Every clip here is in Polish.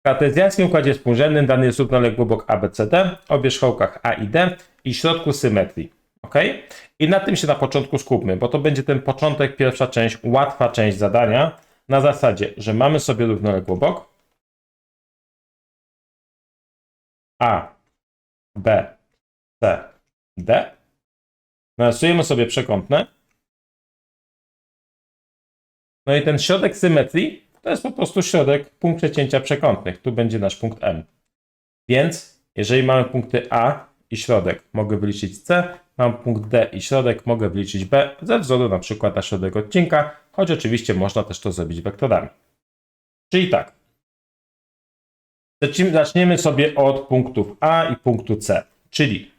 W kartezjańskim układzie współrzędnym dany jest równoległy obok ABCD o wierzchołkach A i D i środku symetrii. Ok? I na tym się na początku skupmy, bo to będzie ten początek, pierwsza część, łatwa część zadania. Na zasadzie, że mamy sobie równoległy obok A, B, C, D. Narysujemy sobie przekątne. No i ten środek symetrii to jest po prostu środek, punkt przecięcia przekątnych. Tu będzie nasz punkt M. Więc jeżeli mamy punkty A i środek, mogę wyliczyć C, mam punkt D i środek, mogę wyliczyć B ze wzoru na przykład na środek odcinka, choć oczywiście można też to zrobić wektorami. Czyli tak. Zaczniemy sobie od punktów A i punktu C, czyli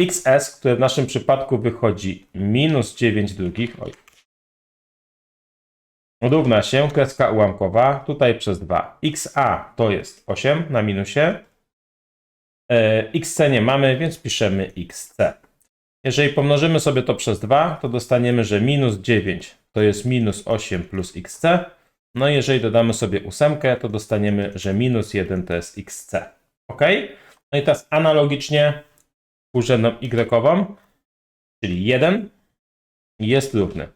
XS, które w naszym przypadku wychodzi minus 9 drugich, oj, równa się kreska ułamkowa, tutaj przez 2. XA to jest 8 na minusie. E, XC nie mamy, więc piszemy XC. Jeżeli pomnożymy sobie to przez 2, to dostaniemy, że minus 9 to jest minus 8 plus XC. No i jeżeli dodamy sobie ósemkę, to dostaniemy, że minus 1 to jest XC. Ok? No i teraz analogicznie współrzędną Y, czyli 1 jest równy.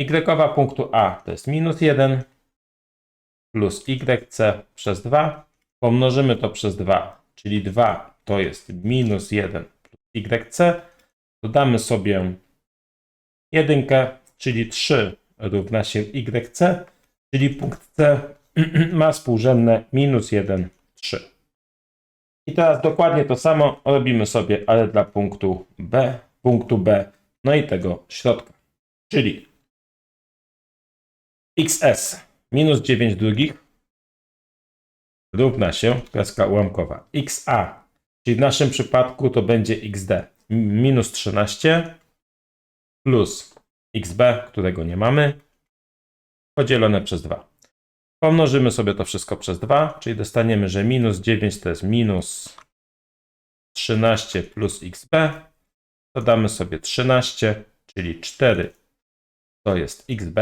Y punktu A to jest minus 1 plus YC przez 2. Pomnożymy to przez 2, czyli 2 to jest minus 1 plus YC. Dodamy sobie 1, czyli 3 równa się YC, czyli punkt C ma współrzędne minus 1, 3. I teraz dokładnie to samo robimy sobie, ale dla punktu B, punktu B, no i tego środka. Czyli XS minus 9 drugich równa się kreska ułamkowa. XA, czyli w naszym przypadku to będzie XD minus 13 plus XB, którego nie mamy, podzielone przez 2. Pomnożymy sobie to wszystko przez 2, czyli dostaniemy, że minus 9 to jest minus 13 plus XB. Dodamy sobie 13, czyli 4 to jest XB.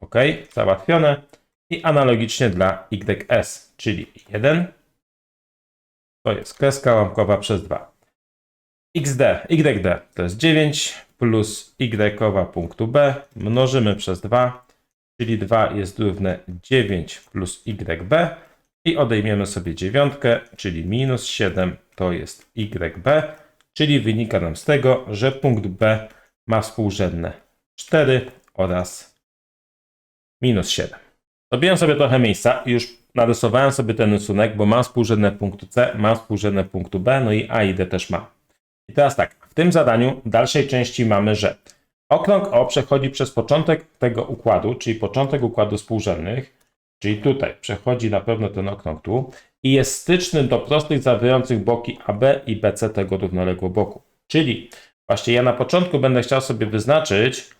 OK, załatwione. I analogicznie dla YS, czyli 1 to jest kreska łamkowa przez 2. XD, YD to jest 9 plus Y punktu B mnożymy przez 2, czyli 2 jest równe 9 plus YB i odejmiemy sobie dziewiątkę, czyli minus 7 to jest YB, czyli wynika nam z tego, że punkt B ma współrzędne 4 oraz minus 7. Zrobiłem sobie trochę miejsca i już narysowałem sobie ten rysunek, bo mam współrzędne punktu C, mam współrzędne punktu B, no i A i D też mam. I teraz tak, w tym zadaniu w dalszej części mamy, że okrąg O przechodzi przez początek tego układu, czyli początek układu współrzędnych, czyli tutaj przechodzi na pewno ten okrąg tu i jest styczny do prostych zawierających boki AB i BC tego równoległego boku. Czyli właśnie ja na początku będę chciał sobie wyznaczyć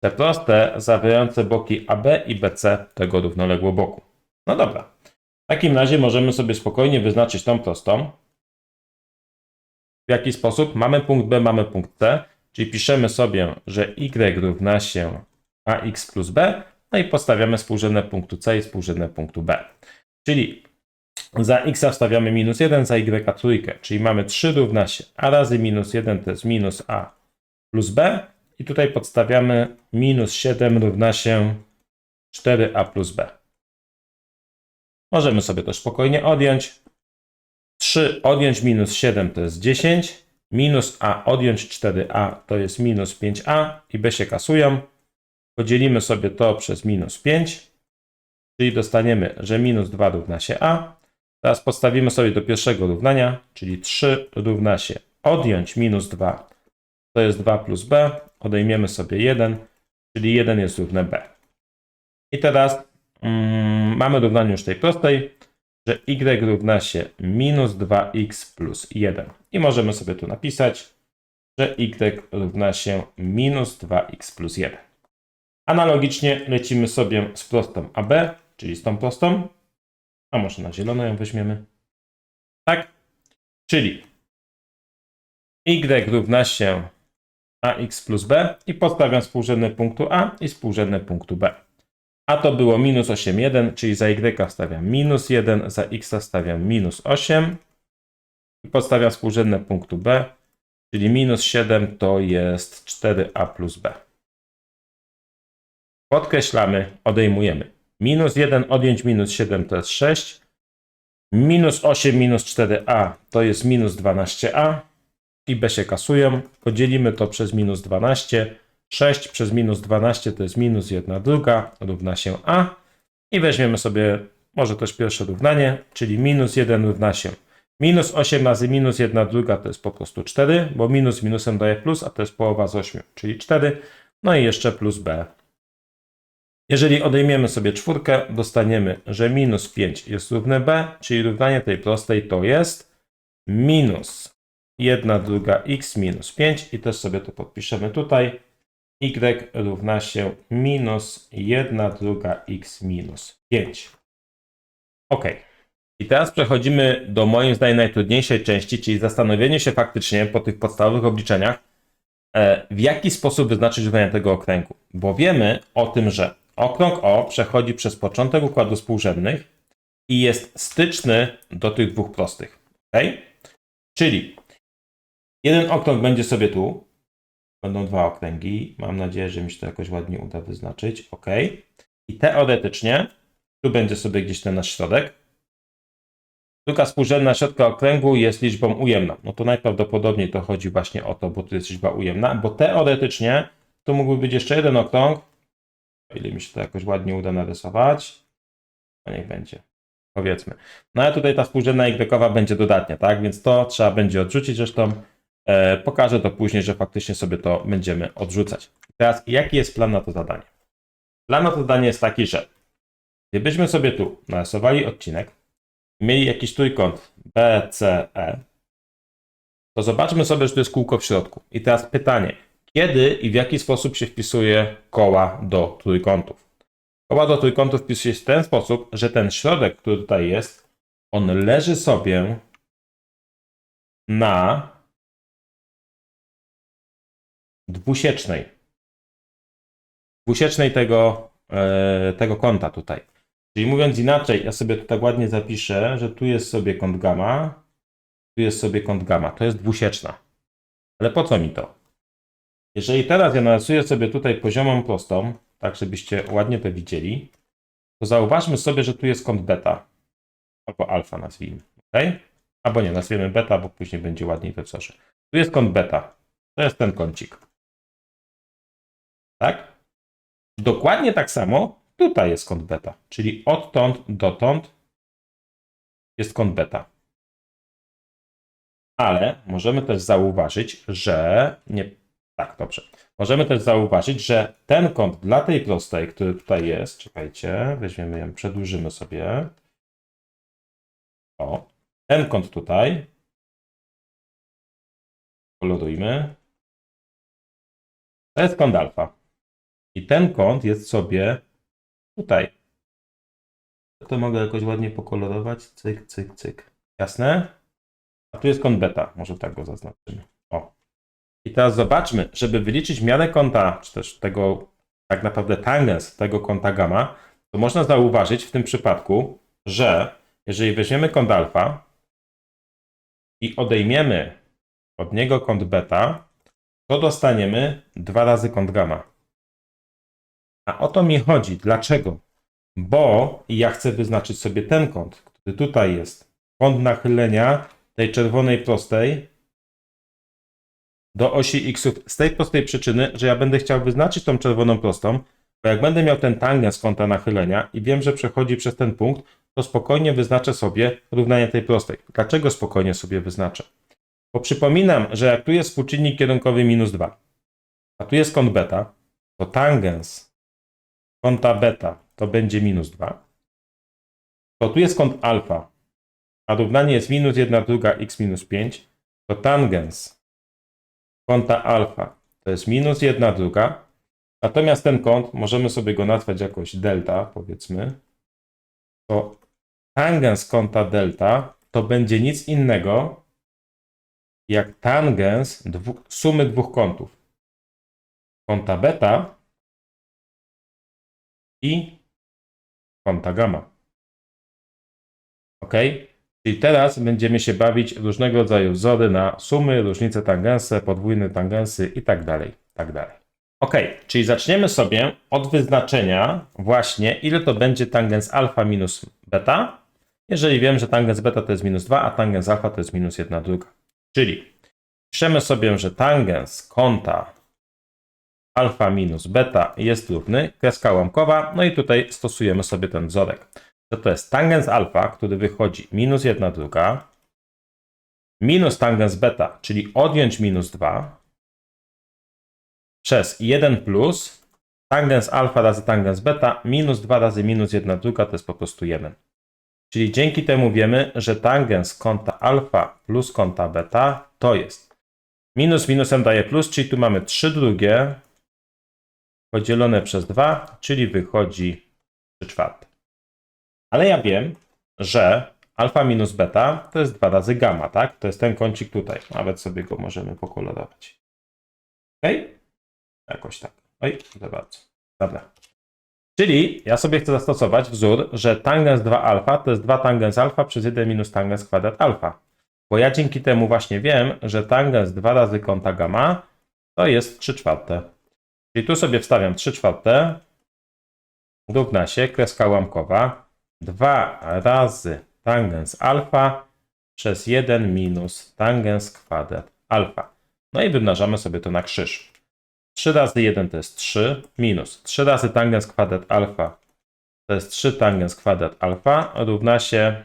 te proste zawierające boki AB i BC tego równoległego boku. No dobra. W takim razie możemy sobie spokojnie wyznaczyć tą prostą. W jaki sposób? Mamy punkt B, mamy punkt C, czyli piszemy sobie, że y równa się ax plus b, no i postawiamy współrzędne punktu C i współrzędne punktu B. Czyli za x wstawiamy minus 1, za y trójkę, czyli mamy 3 równa się a razy minus 1 to jest minus a plus b i tutaj podstawiamy minus 7 równa się 4a plus b. Możemy sobie to spokojnie odjąć. 3 odjąć minus 7 to jest 10, minus a odjąć 4a to jest minus 5a i b się kasują. Podzielimy sobie to przez minus 5, czyli dostaniemy, że minus 2 równa się a. Teraz podstawimy sobie do pierwszego równania, czyli 3 równa się odjąć minus 2 to jest 2 plus b, odejmiemy sobie 1, czyli 1 jest równe b. I teraz mm, mamy równanie już tej prostej, że y równa się minus 2x plus 1. I możemy sobie tu napisać, że y równa się minus 2x plus 1. Analogicznie lecimy sobie z prostą AB, czyli z tą prostą. A może na zielono ją weźmiemy. Tak? Czyli y równa się ax plus b i podstawiam współrzędne punktu A i współrzędne punktu B. a to było minus 8,1, czyli za y stawiam minus 1, za x stawiam minus 8 i podstawiam współrzędne punktu b, czyli minus 7 to jest 4a plus b. Podkreślamy, odejmujemy. Minus 1 odjąć minus 7 to jest 6. Minus 8 minus 4a to jest minus 12a. I b się kasują. Podzielimy to przez minus 12. 6 przez minus 12 to jest minus 1 druga równa się a. I weźmiemy sobie może też pierwsze równanie, czyli minus 1 równa się minus 8 razy minus 1 druga to jest po prostu 4, bo minus minusem daje plus, a to jest połowa z 8, czyli 4. No i jeszcze plus b jeżeli odejmiemy sobie czwórkę, dostaniemy, że minus 5 jest równe b, czyli równanie tej prostej to jest minus 1 druga x minus 5 i też sobie to podpiszemy tutaj. y równa się minus 1 druga x minus 5. Ok. I teraz przechodzimy do moim zdaniem najtrudniejszej części, czyli zastanowienie się faktycznie po tych podstawowych obliczeniach, e, w jaki sposób wyznaczyć równanie tego okręgu. Bo wiemy o tym, że Okrąg O przechodzi przez początek układu współrzędnych i jest styczny do tych dwóch prostych. ok? Czyli jeden okrąg będzie sobie tu. Będą dwa okręgi. Mam nadzieję, że mi się to jakoś ładnie uda wyznaczyć. ok? I teoretycznie tu będzie sobie gdzieś ten nasz środek. Druga współrzędna środka okręgu jest liczbą ujemną. No to najprawdopodobniej to chodzi właśnie o to, bo tu jest liczba ujemna, bo teoretycznie tu mógłby być jeszcze jeden okrąg, o ile mi się to jakoś ładnie uda narysować. To niech będzie. Powiedzmy. No ale tutaj ta współrzędna y będzie dodatnia, tak? Więc to trzeba będzie odrzucić. Zresztą pokażę to później, że faktycznie sobie to będziemy odrzucać. Teraz jaki jest plan na to zadanie? Plan na to zadanie jest taki, że gdybyśmy sobie tu narysowali odcinek, mieli jakiś trójkąt BCE, to zobaczmy sobie, że tu jest kółko w środku. I teraz pytanie, kiedy i w jaki sposób się wpisuje koła do trójkątów. Koła do trójkątów wpisuje się w ten sposób, że ten środek, który tutaj jest, on leży sobie na dwusiecznej. Dwusiecznej tego, e, tego kąta tutaj. Czyli mówiąc inaczej, ja sobie tutaj ładnie zapiszę, że tu jest sobie kąt gamma, tu jest sobie kąt gamma. To jest dwusieczna. Ale po co mi to? Jeżeli teraz ja narysuję sobie tutaj poziomą prostą, tak żebyście ładnie to widzieli, to zauważmy sobie, że tu jest kąt beta, albo alfa nazwijmy, ok? Albo nie, nazwiemy beta, bo później będzie ładniej we wzorze. Tu jest kąt beta, to jest ten kącik. Tak? Dokładnie tak samo tutaj jest kąt beta, czyli odtąd dotąd jest kąt beta. Ale możemy też zauważyć, że nie tak, dobrze. Możemy też zauważyć, że ten kąt dla tej prostej, który tutaj jest, czekajcie, weźmiemy ją, przedłużymy sobie. O, ten kąt tutaj. Kolorujmy. To jest kąt alfa. I ten kąt jest sobie tutaj. To mogę jakoś ładnie pokolorować. Cyk, cyk, cyk. Jasne? A tu jest kąt beta. Może tak go zaznaczymy. O, i teraz zobaczmy, żeby wyliczyć miarę kąta, czy też tego tak naprawdę tangens tego kąta gamma, to można zauważyć w tym przypadku, że jeżeli weźmiemy kąt alfa i odejmiemy od niego kąt beta, to dostaniemy dwa razy kąt gamma. A o to mi chodzi. Dlaczego? Bo ja chcę wyznaczyć sobie ten kąt, który tutaj jest. Kąt nachylenia tej czerwonej prostej do osi x z tej prostej przyczyny, że ja będę chciał wyznaczyć tą czerwoną prostą, bo jak będę miał ten tangens kąta nachylenia i wiem, że przechodzi przez ten punkt, to spokojnie wyznaczę sobie równanie tej prostej. Dlaczego spokojnie sobie wyznaczę? Bo przypominam, że jak tu jest współczynnik kierunkowy minus 2, a tu jest kąt beta, to tangens kąta beta to będzie minus 2, to tu jest kąt alfa, a równanie jest minus 1 druga x minus 5, to tangens kąta alfa to jest minus 1 druga. Natomiast ten kąt, możemy sobie go nazwać jakoś delta, powiedzmy, to tangens kąta delta to będzie nic innego jak tangens sumy dwóch kątów. Kąta beta i kąta gamma. Ok? Czyli teraz będziemy się bawić różnego rodzaju wzory na sumy, różnice tangensy, podwójne tangensy i tak dalej, tak dalej. Ok, czyli zaczniemy sobie od wyznaczenia właśnie, ile to będzie tangens alfa minus beta, jeżeli wiem, że tangens beta to jest minus 2, a tangens alfa to jest minus 1 druga. Czyli piszemy sobie, że tangens kąta alfa minus beta jest równy, kreska łamkowa, no i tutaj stosujemy sobie ten wzorek. To to jest tangens alfa, który wychodzi minus 1 druga, minus tangens beta, czyli odjąć minus 2, przez 1 plus tangens alfa razy tangens beta minus 2 razy minus 1 druga to jest po prostu 1. Czyli dzięki temu wiemy, że tangens kąta alfa plus kąta beta to jest minus minusem daje plus, czyli tu mamy 3 drugie podzielone przez 2, czyli wychodzi 3 czwarte. Ale ja wiem, że alfa minus beta to jest 2 razy gamma, tak? To jest ten kącik tutaj. Nawet sobie go możemy pokolorować. Ok? Jakoś tak. Oj, za bardzo. Dobra. Czyli ja sobie chcę zastosować wzór, że tangens 2 alfa to jest 2 tangens alfa przez 1 minus tangens kwadrat alfa. Bo ja dzięki temu właśnie wiem, że tangens 2 razy kąta gamma to jest 3 czwarte. Czyli tu sobie wstawiam 3 czwarte, równa się kreska łamkowa 2 razy tangens alfa przez 1 minus tangens kwadrat alfa. No i wymnażamy sobie to na krzyż. 3 razy 1 to jest 3, minus 3 razy tangens kwadrat alfa to jest 3 tangens kwadrat alfa równa się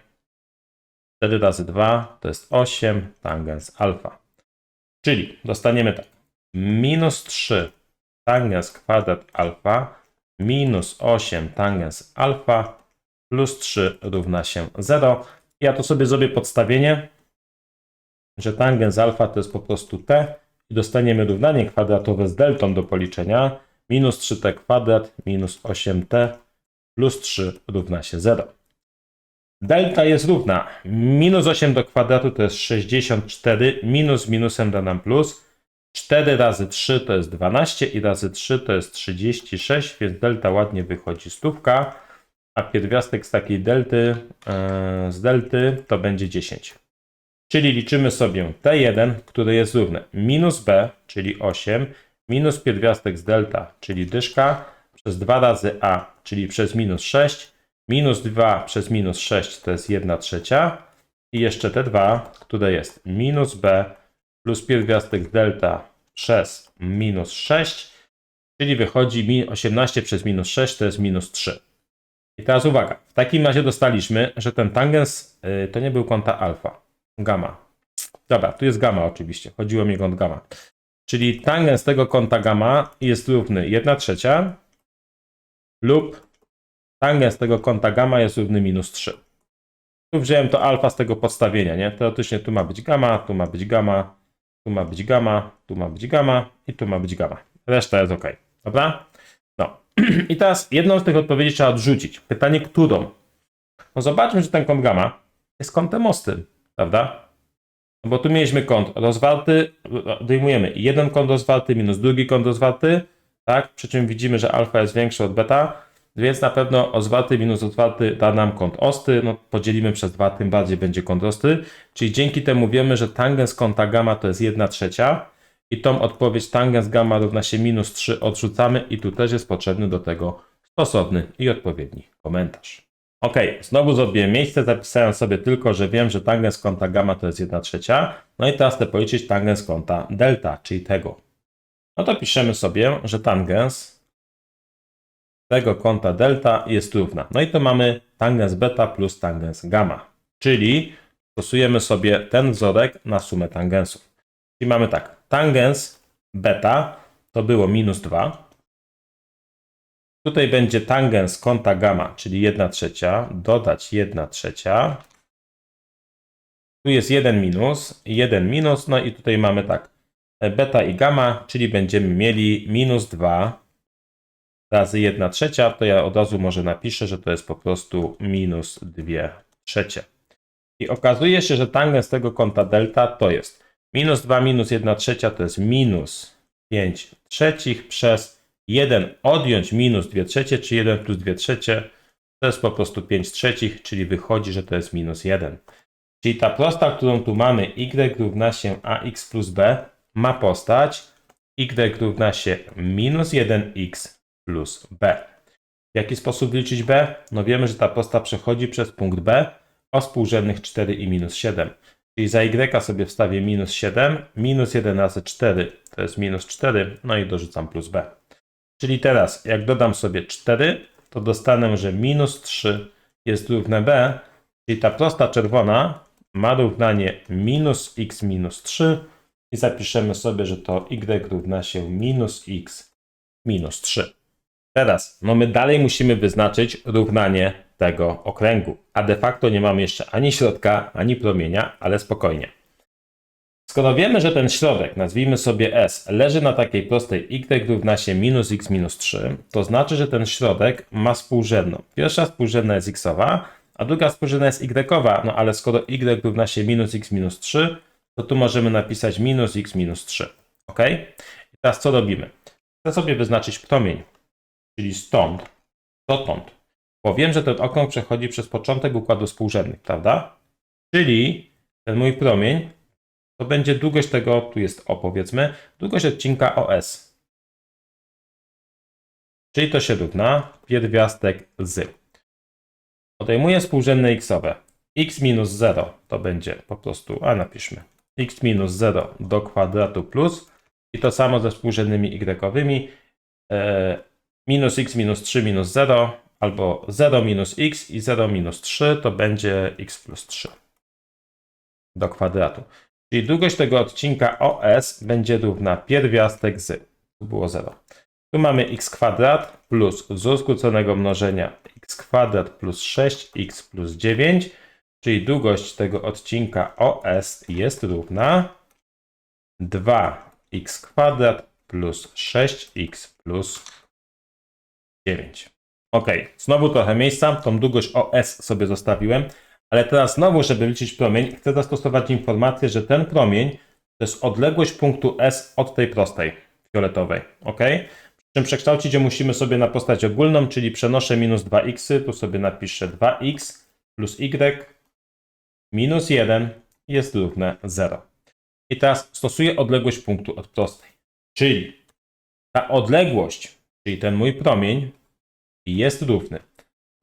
4 razy 2 to jest 8 tangens alfa. Czyli dostaniemy tak. Minus 3 tangens kwadrat alfa minus 8 tangens alfa plus 3 równa się 0. Ja tu sobie zrobię podstawienie, że tangens alfa to jest po prostu t i dostaniemy równanie kwadratowe z deltą do policzenia. Minus 3t kwadrat minus 8t plus 3 równa się 0. Delta jest równa minus 8 do kwadratu to jest 64, minus minusem da nam plus. 4 razy 3 to jest 12 i razy 3 to jest 36, więc delta ładnie wychodzi stówka, a pierwiastek z takiej delty, yy, z delty to będzie 10. Czyli liczymy sobie T1, które jest równe minus B, czyli 8, minus pierwiastek z delta, czyli dyszka, przez 2 razy A, czyli przez minus 6, minus 2 przez minus 6 to jest 1 trzecia i jeszcze T2, które jest minus B plus pierwiastek delta przez minus 6, czyli wychodzi 18 przez minus 6 to jest minus 3. I teraz uwaga, w takim razie dostaliśmy, że ten tangens yy, to nie był kąta alfa, gamma. Dobra, tu jest gamma oczywiście, chodziło mi o kąt gamma. Czyli tangens tego kąta gamma jest równy 1 trzecia lub tangens tego kąta gamma jest równy minus 3. Tu wziąłem to alfa z tego podstawienia, nie? Teoretycznie tu ma być gamma, tu ma być gamma, tu ma być gamma, tu ma być gamma i tu ma być gamma. Reszta jest ok. Dobra? No. I teraz jedną z tych odpowiedzi trzeba odrzucić. Pytanie, którą? No zobaczmy, że ten kąt gamma jest kątem ostrym, prawda? No bo tu mieliśmy kąt rozwarty, odejmujemy jeden kąt rozwarty minus drugi kąt rozwarty, tak? Przy czym widzimy, że alfa jest większe od beta, więc na pewno rozwarty minus rozwarty da nam kąt ostry, no podzielimy przez 2, tym bardziej będzie kąt ostry, czyli dzięki temu wiemy, że tangens kąta gamma to jest 1 trzecia i tą odpowiedź tangens gamma równa się minus 3 odrzucamy i tu też jest potrzebny do tego stosowny i odpowiedni komentarz. Ok, znowu zrobiłem miejsce, zapisałem sobie tylko, że wiem, że tangens kąta gamma to jest 1 trzecia, no i teraz chcę policzyć tangens kąta delta, czyli tego. No to piszemy sobie, że tangens tego kąta delta jest równa. No i to mamy tangens beta plus tangens gamma, czyli stosujemy sobie ten wzorek na sumę tangensów. Czyli mamy tak, tangens beta to było minus 2. Tutaj będzie tangens kąta gamma, czyli 1 trzecia, dodać 1 trzecia. Tu jest 1 minus, 1 minus, no i tutaj mamy tak, beta i gamma, czyli będziemy mieli minus 2 razy 1 trzecia, to ja od razu może napiszę, że to jest po prostu minus 2 trzecie. I okazuje się, że tangens tego kąta delta to jest minus 2 minus 1 trzecia to jest minus 5 trzecich przez 1 odjąć minus 2 trzecie, czy 1 plus 2 trzecie to jest po prostu 5 trzecich, czyli wychodzi, że to jest minus 1. Czyli ta prosta, którą tu mamy, y równa się ax plus b, ma postać y równa się minus 1x plus b. W jaki sposób liczyć b? No wiemy, że ta prosta przechodzi przez punkt b o współrzędnych 4 i minus 7. Czyli za y sobie wstawię minus 7, minus 1 razy 4 to jest minus 4, no i dorzucam plus b. Czyli teraz, jak dodam sobie 4, to dostanę, że minus 3 jest równe b, czyli ta prosta czerwona ma równanie minus x minus 3 i zapiszemy sobie, że to y równa się minus x minus 3. Teraz, no my dalej musimy wyznaczyć równanie tego okręgu, a de facto nie mamy jeszcze ani środka, ani promienia, ale spokojnie. Skoro wiemy, że ten środek, nazwijmy sobie S, leży na takiej prostej y równa się minus x minus 3, to znaczy, że ten środek ma współrzędną. Pierwsza współrzędna jest xowa, a druga współrzędna jest y, no ale skoro y równa się minus x minus 3, to tu możemy napisać minus x minus 3. Ok? I teraz co robimy? Chcę sobie wyznaczyć promień, czyli stąd, dotąd. Bo wiem, że ten okrąg przechodzi przez początek układu współrzędnych, prawda? Czyli ten mój promień to będzie długość tego, tu jest O powiedzmy, długość odcinka OS. Czyli to się równa pierwiastek z. Odejmuję współrzędne xowe. x minus 0 to będzie po prostu, a napiszmy, x minus 0 do kwadratu plus i to samo ze współrzędnymi y-owymi. Minus x minus 3 minus 0 albo 0 minus x i 0 minus 3 to będzie x plus 3 do kwadratu. Czyli długość tego odcinka OS będzie równa pierwiastek z. Tu było 0. Tu mamy x kwadrat plus wzór skróconego mnożenia x kwadrat plus 6x plus 9, czyli długość tego odcinka OS jest równa 2x kwadrat plus 6x plus 9. Ok, znowu trochę miejsca, tą długość OS sobie zostawiłem, ale teraz znowu, żeby liczyć promień, chcę zastosować informację, że ten promień to jest odległość punktu S od tej prostej fioletowej. Ok? Przy czym przekształcić ją musimy sobie na postać ogólną, czyli przenoszę minus 2x, tu sobie napiszę 2x plus y minus 1 jest równe 0. I teraz stosuję odległość punktu od prostej. Czyli ta odległość, czyli ten mój promień, jest równy.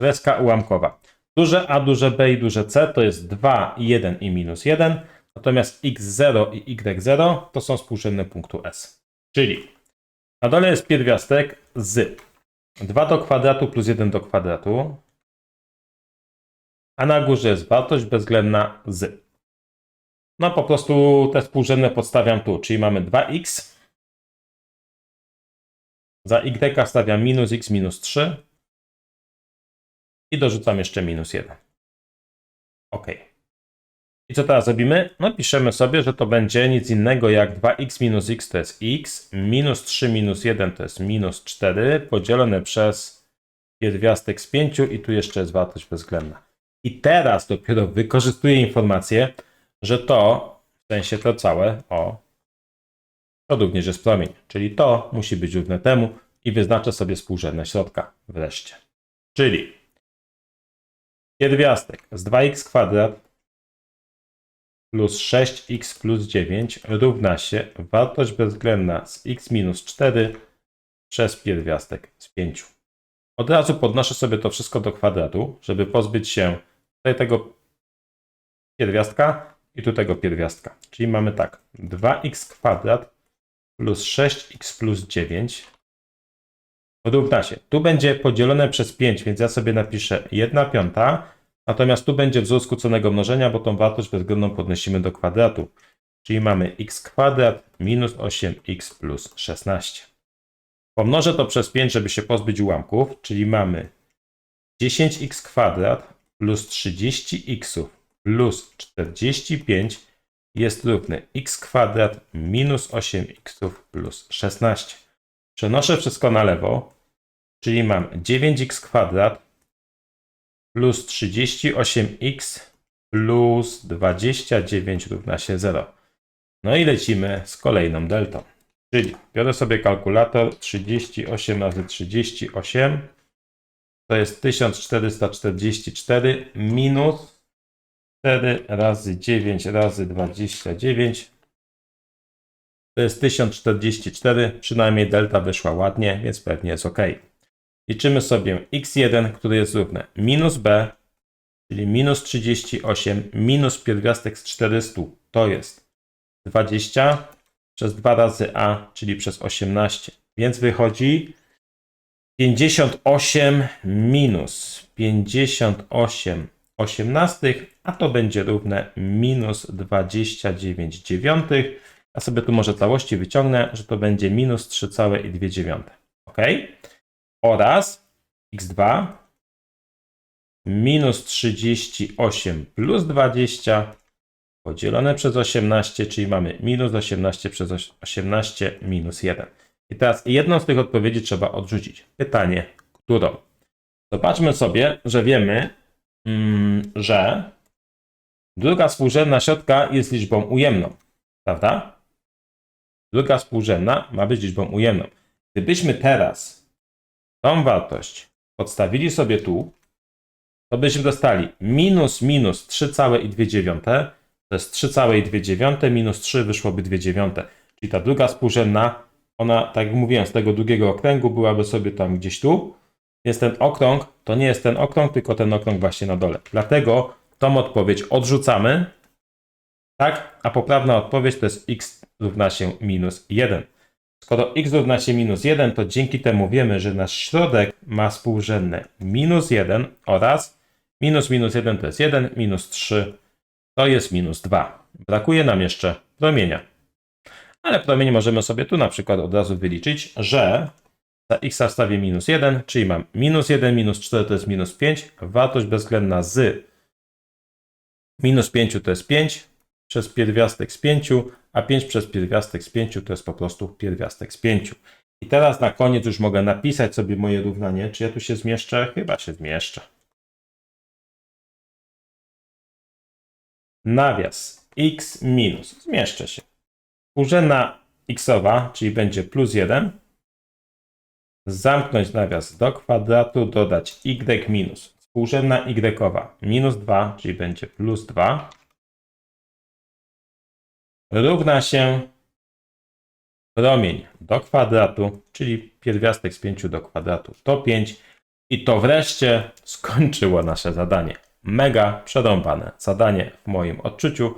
Kreska ułamkowa. Duże A, duże B i duże C to jest 2, 1 i minus 1. Natomiast x0 i y0 to są współrzędne punktu S. Czyli na dole jest pierwiastek z 2 do kwadratu plus 1 do kwadratu, a na górze jest wartość bezwzględna z. No po prostu te współrzędne podstawiam tu, czyli mamy 2x. Za y stawiam minus x minus 3 i dorzucam jeszcze minus 1. OK. I co teraz robimy? No piszemy sobie, że to będzie nic innego jak 2x minus x to jest x, minus 3 minus 1 to jest minus 4, podzielone przez pierwiastek z 5 i tu jeszcze jest wartość bezwzględna. I teraz dopiero wykorzystuję informację, że to, w sensie to całe, o, to również jest promień. Czyli to musi być równe temu i wyznaczę sobie współrzędne środka wreszcie. Czyli pierwiastek z 2x kwadrat plus 6x plus 9 równa się wartość bezwzględna z x minus 4 przez pierwiastek z 5. Od razu podnoszę sobie to wszystko do kwadratu, żeby pozbyć się tutaj tego pierwiastka i tu tego pierwiastka. Czyli mamy tak, 2x kwadrat plus 6x plus 9 równa się. Tu będzie podzielone przez 5, więc ja sobie napiszę 1 piąta Natomiast tu będzie wzór skróconego mnożenia, bo tą wartość bezwzględną podnosimy do kwadratu. Czyli mamy x kwadrat minus 8x plus 16. Pomnożę to przez 5, żeby się pozbyć ułamków, czyli mamy 10x kwadrat plus 30x plus 45 jest równy x kwadrat minus 8x plus 16. Przenoszę wszystko na lewo, czyli mam 9x kwadrat plus 38x plus 29 równa się 0. No i lecimy z kolejną deltą. Czyli biorę sobie kalkulator 38 razy 38 to jest 1444 minus 4 razy 9 razy 29 to jest 1044, przynajmniej delta wyszła ładnie, więc pewnie jest ok. Liczymy sobie x1, który jest równe minus b, czyli minus 38, minus pierwiastek z 400, to jest 20 przez 2 razy a, czyli przez 18. Więc wychodzi 58 minus 58 osiemnastych, a to będzie równe minus 29 dziewiątych. Ja sobie tu może całości wyciągnę, że to będzie minus 3,2. Ok? Oraz x2 minus 38 plus 20 podzielone przez 18, czyli mamy minus 18 przez 18 minus 1. I teraz jedną z tych odpowiedzi trzeba odrzucić. Pytanie, którą? Zobaczmy sobie, że wiemy, mm, że druga współrzędna środka jest liczbą ujemną. Prawda? Druga współrzędna ma być liczbą ujemną. Gdybyśmy teraz tą wartość podstawili sobie tu, to byśmy dostali minus minus 3,2 to jest 3,2 minus 3 wyszłoby 2 dziewiąte. Czyli ta druga współrzędna, ona, tak jak mówiłem, z tego drugiego okręgu byłaby sobie tam gdzieś tu. Więc ten okrąg to nie jest ten okrąg, tylko ten okrąg właśnie na dole. Dlatego tą odpowiedź odrzucamy. Tak? A poprawna odpowiedź to jest x równa się minus 1. Skoro x równa się minus 1, to dzięki temu wiemy, że nasz środek ma współrzędne minus 1 oraz minus minus 1 to jest 1, minus 3 to jest minus 2. Brakuje nam jeszcze promienia. Ale promień możemy sobie tu na przykład od razu wyliczyć, że za x wstawię minus 1, czyli mam minus 1, minus 4 to jest minus 5. Wartość bezwzględna z minus 5 to jest 5 przez pierwiastek z 5, a 5 przez pierwiastek z 5 to jest po prostu pierwiastek z 5. I teraz na koniec już mogę napisać sobie moje równanie. Czy ja tu się zmieszczę? Chyba się zmieszczę. Nawias x minus. Zmieszczę się. Współrzędna xowa, czyli będzie plus 1. Zamknąć nawias do kwadratu, dodać y minus. Współrzędna y minus 2, czyli będzie plus 2. Równa się promień do kwadratu, czyli pierwiastek z 5 do kwadratu to 5. I to wreszcie skończyło nasze zadanie. Mega przerąbane zadanie w moim odczuciu.